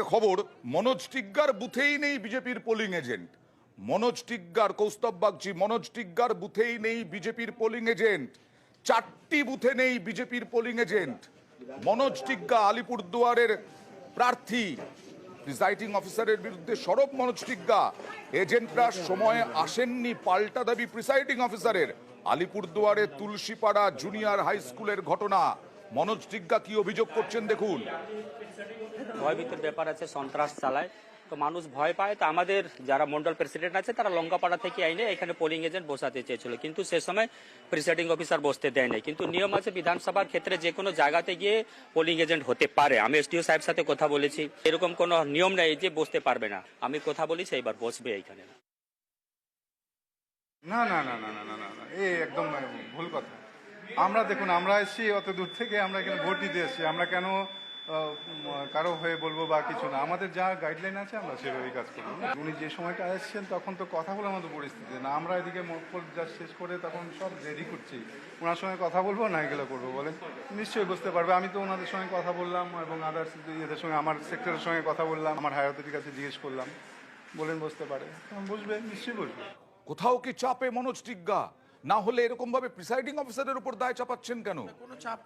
একটা খবর, মনোজ টিগ্গার বুথেই নেই বিজেপির পোলিং এজেন্ট মনোজ টিগ্গার, কৌস্তব বাগচি, মনোজ টিগ্গার বুথেই নেই বিজেপির পোলিং এজেন্ট চারটি বুথে নেই বিজেপির পোলিং এজেন্ট মনোজ টিগ্গা আলিপুরদুয়ারের প্রার্থী। প্রিসাইডিং অফিসারের বিরুদ্ধে সরব মনোজ টিগ্গা এজেন্টরা সময়ে আসেননি পাল্টা দাবি প্রিসাইডিং অফিসারের আলিপুরদুয়ারে তুলসীপাড়া জুনিয়র হাই স্কুলের ঘটনা। মনোজ জিজ্ঞা কি অভিযোগ করছেন দেখুন। ভয়ভীতির ব্যাপার আছে সন্ত্রাস চালায়। তো মানুষ ভয় পায় তো আমাদের যারা মন্ডল প্রেসিডেন্ট আছে তারা লঙ্কাপাড়া থেকে আইনে এখানে পোলিং এজেন্ট বসাতে চেয়েছিল। কিন্তু সে সময় প্রিসাইডিং অফিসার বসতে দেয় নাই। কিন্তু নিয়ম আছে বিধানসভার ক্ষেত্রে যে কোনো জায়গাতে গিয়ে পোলিং এজেন্ট হতে পারে। আমি এসডিও সাহেব সাথে কথা বলেছি। এরকম কোনো নিয়ম নেই যে বসতে পারবে না। আমি কথা বলেছি এবার বসবে এখানে। না না না না না না না এই একদম ভুল কথা। আমরা দেখুন, আমরা এসেছি, অত দূর থেকে আমরা এখানে ভোট দিতে এসেছি। আমরা কেন কারও হয়ে বলব বা কিছু না? আমাদের যা গাইডলাইন আছে, আমরা সেভাবেই কাজ করব। উনি যে সময়টা এসেছেন, তখন তো কথা বলার মতো পরিস্থিতি। না, আমরা এদিকে মকপল যা শেষ করে তখন সব রেডি করছি। ওনার সঙ্গে কথা বলব, না এগুলো করব বলেন? নিশ্চয়ই বুঝতে পারবে। আমি তো ওনাদের সঙ্গে কথা বললাম এবং আদার্স এদের সঙ্গে, আমার সেক্টরের সঙ্গে কথা বললাম, আমার অথরিটির কাছে জিজ্ঞেস করলাম। বলেন, বুঝতে পারে। বুঝবে, নিশ্চয়ই বুঝবে। কোথাও কি চাপে মনোজ টিগ্গা? না হলে এরকম ভাবে প্রিসাইডিং অফিসারের উপর দায় চাপাচ্ছেন কেন? কোনো চাপ